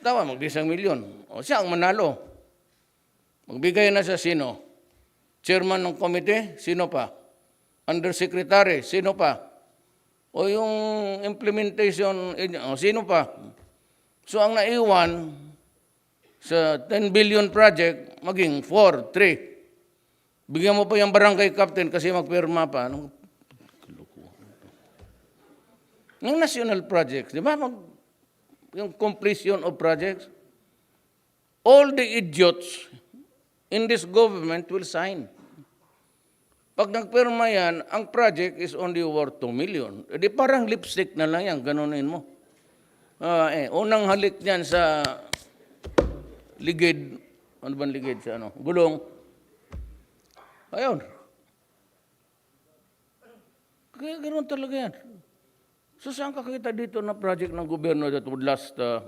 Tawa, mag-isang milyon. O siya ang manalo. Magbigay na sa sino? Chairman ng komite? Sino pa? Undersecretary? Sino pa? O yung implementation, agent, o sino pa? So ang naiwan sa 10 billion project, maging 4, 3. Bigyan mo pa yung barangay captain kasi magpirma pa. Anong? Yung national projects, di ba? Mag, yung completion of projects, all the idiots in this government will sign. Pag nagpirma yan, ang project is only worth 2 million. E di parang lipstick na lang yan, ganunin mo. Ah, eh, unang halik niyan sa ligid, ano ba ligid sa ano, gulong. Ayun. Kaya ganoon talaga yan. So saan ka kita dito na project ng gobyerno that would last uh,